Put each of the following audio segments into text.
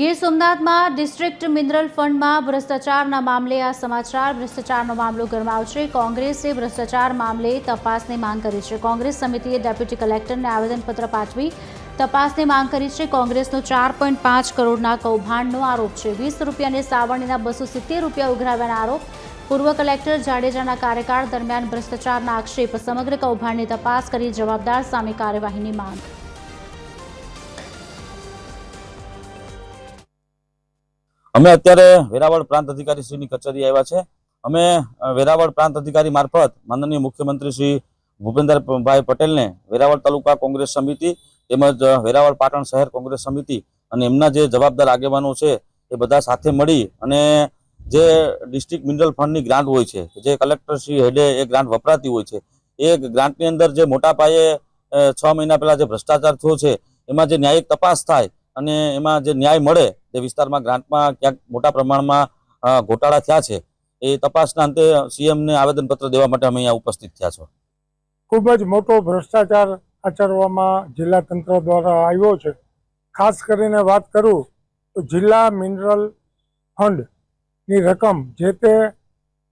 ગીર સોમનાથમાં district mineral ફંડમાં ભ્રષ્ટાચારના મામલે આ સમાચાર, ભ્રષ્ટાચારનો મામલો ગરમાવ કોંગ્રેસે ભ્રષ્ટાચાર મામલે તપાસની માંગ કરી છે. કોંગ્રેસ સમિતિએ ડેપ્યુટી કલેક્ટરને આવેદનપત્ર પાઠવી તપાસની માંગ કરી છે. કોંગ્રેસનો ચાર પોઈન્ટ પાંચ કરોડના કૌભાંડનો આરોપ છે. વીસ રૂપિયાની સાવરણીના બસો સિત્તેર રૂપિયા ઉઘરાવ્યાના આરોપ. પૂર્વ કલેક્ટર જાડેજાના કાર્યકાળ દરમિયાન ભ્રષ્ટાચારના આક્ષેપ, સમગ્ર કૌભાંડની તપાસ કરી જવાબદાર સામે કાર્યવાહીની માંગ. અમે અત્યારે વેરાવળ પ્રાંત અધિકારી શ્રીની કચેરી આવ્યા છે. અમે વેરાવળ પ્રાંત અધિકારી મારફત માનનીય મુખ્યમંત્રી શ્રી ભૂપેન્દ્રભાઈ પટેલને વેરાવળ તાલુકા કોંગ્રેસ સમિતિ તેમજ વેરાવળ પાટણ શહેર કોંગ્રેસ સમિતિ અને એમના જે જવાબદાર આગેવાનો છે એ બધા સાથે મળી અને જે ડિસ્ટ્રિક્ટ મિનરલ ફંડની ગ્રાન્ટ હોય છે, જે કલેક્ટર શ્રી હેડે એ ગ્રાન્ટ વપરાતી હોય છે, એ ગ્રાન્ટની અંદર જે મોટા પાયે છ મહિના પહેલા જે ભ્રષ્ટાચાર થયો છે, એમાં જે ન્યાયિક તપાસ થાય અને એમાં જે ન્યાય મળે તે વિસ્તારમાં ગ્રાન્ટમાં ક્યાંક મોટા પ્રમાણમાં ગોટાળા થયા છે, એ તપાસના અંતે સીએમને આવેદનપત્ર દેવા માટે અમે અહીંયા ઉપસ્થિત થયા છો. ખૂબ જ મોટો ભ્રષ્ટાચાર આચરવામાં જિલ્લા તંત્ર દ્વારા આવ્યો છે. ખાસ કરીને વાત કરું તો જિલ્લા મિનરલ ફંડની રકમ જે તે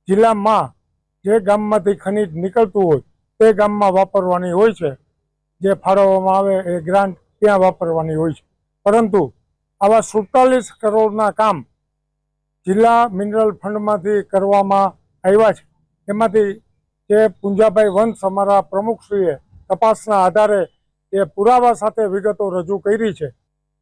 જિલ્લામાં જે ગામમાંથી ખનિજ નીકળતું હોય તે ગામમાં વાપરવાની હોય છે. જે ફાળવવામાં આવે એ ગ્રાન્ટ ત્યાં વાપરવાની હોય છે. પરંતુ આવા સુડતાલીસ કરોડના કામ જિલ્લા મિનરલ ફંડમાંથી કરવામાં આવ્યા છે. એમાંથી જે પુંજાભાઈ વંશ અમારા પ્રમુખશ્રીએ તપાસના આધારે એ પુરાવા સાથે વિગતો રજૂ કરી છે.